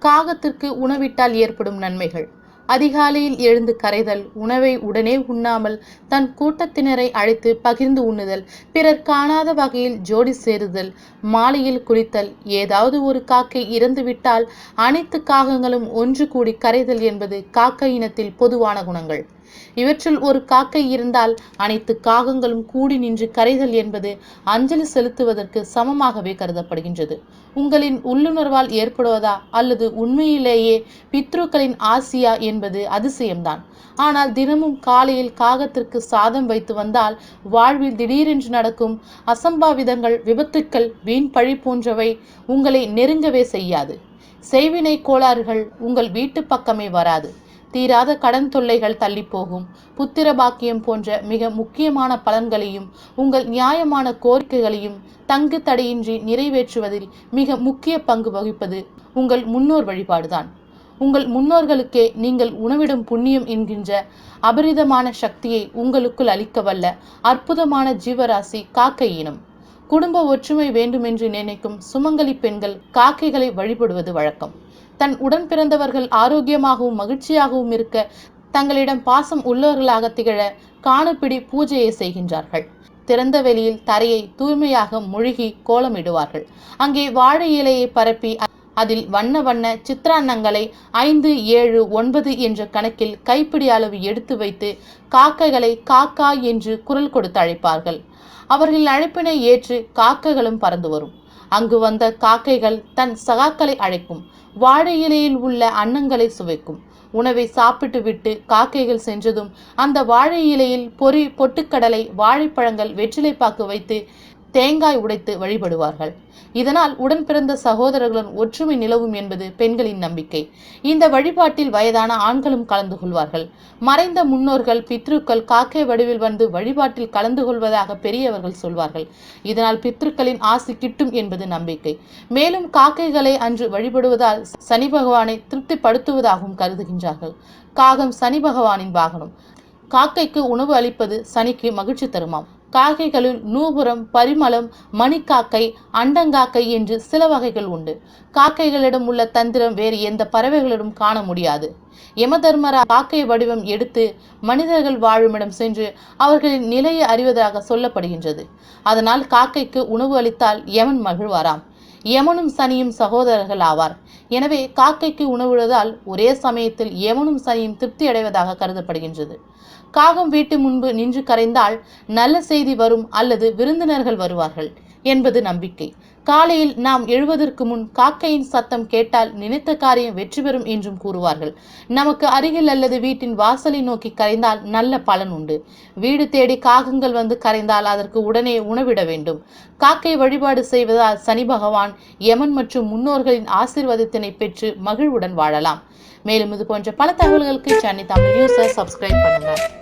காகத்திற்கு உணவிட்டால் ஏற்படும் நன்மைகள். அதிகாலையில் எழுந்து கரைதல் உணவை உடனே உண்ணாமல் தன் கூட்டத்தினரை அழைத்து பகிர்ந்து உண்ணுதல் பிறர் காணாத வகையில் ஜோடி சேருதல் மாலையில் குளித்தல் ஏதாவது ஒரு காக்கை இறந்துவிட்டால் அனைத்து காகங்களும் ஒன்று கூடி கரைதல் என்பது காக்கை இனத்தில் பொதுவான குணங்கள். இவற்றில் ஒரு காக்கை இருந்தால் அனைத்து காகங்களும் கூடி நின்று கரைதல் என்பது அஞ்சலி செலுத்துவதற்கு சமமாகவே கருதப்படுகின்றது. உங்களின் உள்ளுணர்வால் ஏற்படுவதா அல்லது உண்மையிலேயே பித்ருக்களின் ஆசியா என்பது அதிசயம்தான். ஆனால் தினமும் காலையில் காகத்திற்கு சாதம் வைத்து வந்தால் வாழ்வில் திடீரென்று நடக்கும் அசம்பாவிதங்கள் விபத்துக்கள் வீண் பழி போன்றவை உங்களை நெருங்கவே செய்யாது. செய்வினை கோளாறுகள் உங்கள் வீட்டு பக்கமே வராது. தீராத கடன் தொல்லைகள் தள்ளிப்போகும் புத்திர பாக்கியம் போன்ற மிக முக்கியமான பலன்களையும் உங்கள் நியாயமான கோரிக்கைகளையும் தங்கு தடையின்றி நிறைவேற்றுவதில் மிக முக்கிய பங்கு வகிப்பது உங்கள் முன்னோர் வழிபாடுதான். உங்கள் முன்னோர்களுக்கே நீங்கள் உணவிடும் புண்ணியம் என்கின்ற அபரிதமான சக்தியை உங்களுக்குள் அளிக்க வல்ல அற்புதமான ஜீவராசி காக்கை இனம் குடும்ப ஒற்றுமை வேண்டுமென்று நினைக்கும் சுமங்கலி பெண்கள் காக்கைகளை வழிபடுவது வழக்கம். தன் உடன் பிறந்தவர்கள் ஆரோக்கியமாகவும் மகிழ்ச்சியாகவும் இருக்க தங்களிடம் பாசம் உள்ளவர்களாக திகழ காணுப்பிடி பூஜையை செய்கின்றார்கள். திறந்த வெளியில் தரையை தூய்மையாக முழுகி கோலமிடுவார்கள். அங்கே வாழை இலையை பரப்பி அதில் வண்ண வண்ண சித்திராண்ணங்களை ஐந்து ஏழு ஒன்பது என்ற கணக்கில் கைப்பிடி அளவு எடுத்து வைத்து காக்கைகளை காக்கா என்று குரல் கொடுத்து அழைப்பார்கள். அவர்களின் அழைப்பினை ஏற்று காக்கைகளும் பறந்து வரும். அங்கு வந்த காக்கைகள் தன் சகாக்களை அழைக்கும். வாழை இலையில் உள்ள அன்னங்களை சுவைக்கும். உணவை சாப்பிட்டு விட்டு காக்கைகள் சென்றதும் அந்த வாழை இலையில் பொறி பொட்டுக்கடலை வாழைப்பழங்கள் வெற்றிலைப்பாக்கு வைத்து தேங்காய் உடைத்து வழிபடுவார்கள். இதனால் உடன் பிறந்த சகோதரர்களுடன் ஒற்றுமை நிலவும் என்பது பெண்களின் நம்பிக்கை. இந்த வழிபாட்டில் வயதான ஆண்களும் கலந்து கொள்வார்கள். மறைந்த முன்னோர்கள் பித்ருக்கள் காக்கை வடிவில் வந்து வழிபாட்டில் கலந்து கொள்வதாக பெரியவர்கள் சொல்வார்கள். இதனால் பித்ருக்களின் ஆசி கிட்டும் என்பது நம்பிக்கை. மேலும் காக்கைகளை அன்று வழிபடுவதால் சனி பகவானை திருப்திப்படுத்துவதாகவும் கருதுகின்றார்கள். காகம் சனி பகவானின் வாகனம். காக்கைக்கு உணவு அளிப்பது சனிக்கு மகிழ்ச்சி தருமாம். காக்கைகளில் நூபுரம் பரிமளம் மணிக்காக்கை அண்டங்காக்கை என்று சில வகைகள் உண்டு. காக்கைகளிடம் உள்ள தந்திரம் வேறு எந்த பறவைகளிடம் காண முடியாது. யமதர்மரா காக்கை வடிவம் எடுத்து மனிதர்கள் வாழுமிடம் சென்று அவர்களின் நிலையை அறிவதாக சொல்லப்படுகின்றது. அதனால் காக்கைக்கு உணவு அளித்தால் யமன் மகிழ்வாராம். யமனும் சனியும் சகோதரர்கள் ஆவார். எனவே காக்கைக்கு உணவிடுவதால் ஒரே சமயத்தில் யமனும் சனியும் திருப்தி அடைவதாக கருதப்படுகின்றது. காகம் வீட்டு முன்பு நின்று கரைந்தால் நல்ல செய்தி வரும் அல்லது விருந்தினர்கள் வருவார்கள். என்பது நம்பிக்கை. காலையில் நாம் எழுவதற்கு முன் காக்கையின் சத்தம் கேட்டால் நினைத்த காரியம் வெற்றி பெறும் என்றும் கூறுவார்கள். நமக்கு அருகில் அல்லது வீட்டின் வாசலை நோக்கி கரைந்தால் நல்ல பலன் உண்டு. வீடு தேடி காகங்கள் வந்து கரைந்தால் அதற்கு உடனே உணவிட வேண்டும். காக்கை வழிபாடு செய்வதால் சனி பகவான் யமன் மற்றும் முன்னோர்களின் ஆசிர்வாதத்தினை பெற்று மகிழ்வுடன் வாழலாம். மேலும் இது போன்ற பல தகவல்களுக்கு சென்னை தமிழ் நியூஸை சப்ஸ்கிரைப் பண்ணுங்கள்